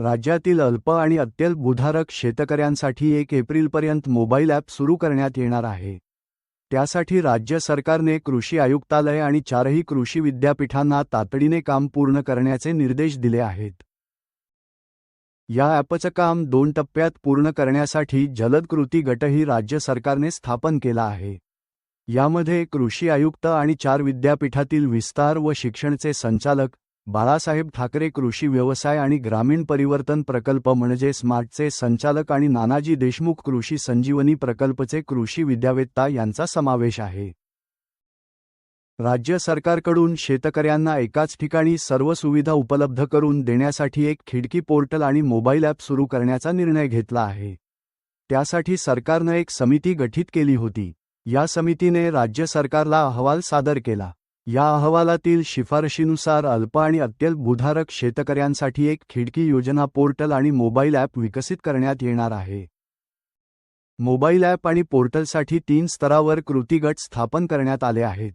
राज्यातील अल्प आणि अत्यल्पभूधारक शेतकऱ्यांसाठी एक एप्रिलपर्यंत मोबाईल ॲप सुरू करण्यात येणार आहे. त्यासाठी राज्य सरकारने कृषी आयुक्तालय आणि चारही कृषी विद्यापीठांना तातडीने काम पूर्ण करण्याचे निर्देश दिले आहेत. या ॲपचं काम दोन टप्प्यात पूर्ण करण्यासाठी जलद कृती गटही राज्य सरकारने स्थापन केला आहे. यामध्ये कृषी आयुक्त आणि चार विद्यापीठातील विस्तार व शिक्षणचे संचालक बाळासाहेब ठाकरे कृषी व्यवसाय आणि ग्रामीण परिवर्तन प्रकल्प म्हणजे स्मार्टचे संचालक आणि नानाजी देशमुख कृषी संजीवनी प्रकल्पचे कृषी विद्यावेत्ता यांचा समावेश आहे. राज्य सरकारकडून शेतकऱ्यांना एकाच ठिकाणी सर्व सुविधा उपलब्ध करून देण्यासाठी एक खिडकी पोर्टल आणि मोबाईल ॲप सुरू करण्याचा निर्णय घेतला आहे. त्यासाठी सरकारनं एक समिती गठीत केली होती. या समितीने राज्य सरकारला अहवाल सादर केला. या अहवालातील शिफारशीनुसार अल्प आणि अत्यल्पभूधारक शेतकऱ्यांसाठी एक खिडकी योजना पोर्टल आणि मोबाईल ॲप विकसित करण्यात येणार आहे. मोबाईल ॲप आणि पोर्टलसाठी तीन स्तरावर कृती गट स्थापन करण्यात आले आहेत.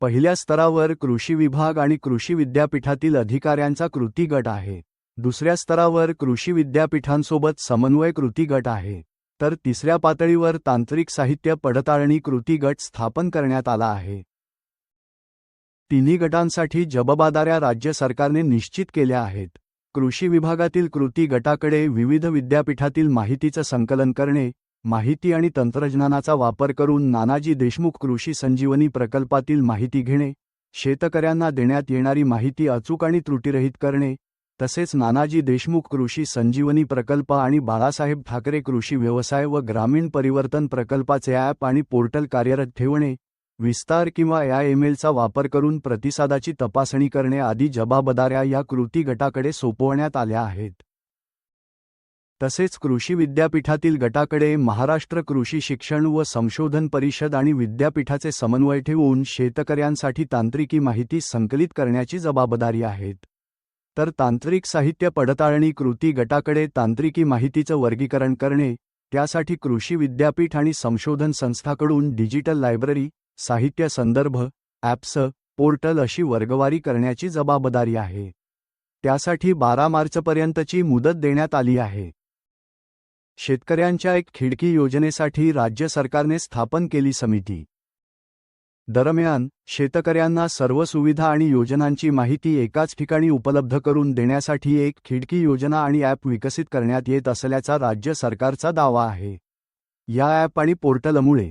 पहिल्या स्तरावर कृषी विभाग आणि कृषी विद्यापीठातील अधिकाऱ्यांचा कृती गट आहे. दुसऱ्या स्तरावर कृषी विद्यापीठांसोबत समन्वय कृती गट आहे. तर तिसऱ्या पातळीवर तांत्रिक साहित्य पडताळणी कृती गट स्थापन करण्यात आला आहे. तिन्ही गटांसाठी जबाबदाऱ्या राज्य सरकारने निश्चित केल्या आहेत. कृषी विभागातील कृती गटाकडे विविध विद्यापीठातील माहितीचं संकलन करणे माहिती आणि तंत्रज्ञानाचा वापर करून नानाजी देशमुख कृषी संजीवनी प्रकल्पातील माहिती घेणे शेतकऱ्यांना देण्यात येणारी माहिती अचूक आणि त्रुटीरहित करणे तसेच नानाजी देशमुख कृषी संजीवनी प्रकल्प आणि बाळासाहेब ठाकरे कृषी व्यवसाय व ग्रामीण परिवर्तन प्रकल्पाचे ॲप आणि पोर्टल कार्यरत ठेवणे विस्तार किंवा या ईमेलचा वापर करून प्रतिसादाची तपासणी करणे आदी जबाबदाऱ्या या कृती गटाकडे सोपवण्यात आल्या आहेत. तसेच कृषी विद्यापीठातील गटाकडे महाराष्ट्र कृषी शिक्षण व संशोधन परिषद आणि विद्यापीठाचे समन्वय ठेवून शेतकऱ्यांसाठी तांत्रिकी माहिती संकलित करण्याची जबाबदारी आहेत. तर तांत्रिक साहित्य पडताळणी कृती गटाकडे तांत्रिकी माहितीचं वर्गीकरण करणे त्यासाठी कृषी विद्यापीठ आणि संशोधन संस्थाकडून डिजिटल लायब्ररी साहित्य संदर्भ ॲप्स पोर्टल अशी वर्गवारी करण्याची जबाबदारी आहे. त्यासाठी बारा मार्चपर्यंतची मुदत देण्यात आली आहे. शेतकऱ्यांच्या एक खिडकी योजनेसाठी राज्य सरकारने स्थापन केली समिती. दरम्यान शेतकऱ्यांना सर्व सुविधा आणि योजनांची माहिती एकाच ठिकाणी उपलब्ध करून देण्यासाठी एक खिडकी योजना आणि ॲप विकसित करण्यात येत असल्याचा राज्य सरकारचा दावा आहे. या ॲप आणि पोर्टलमुळे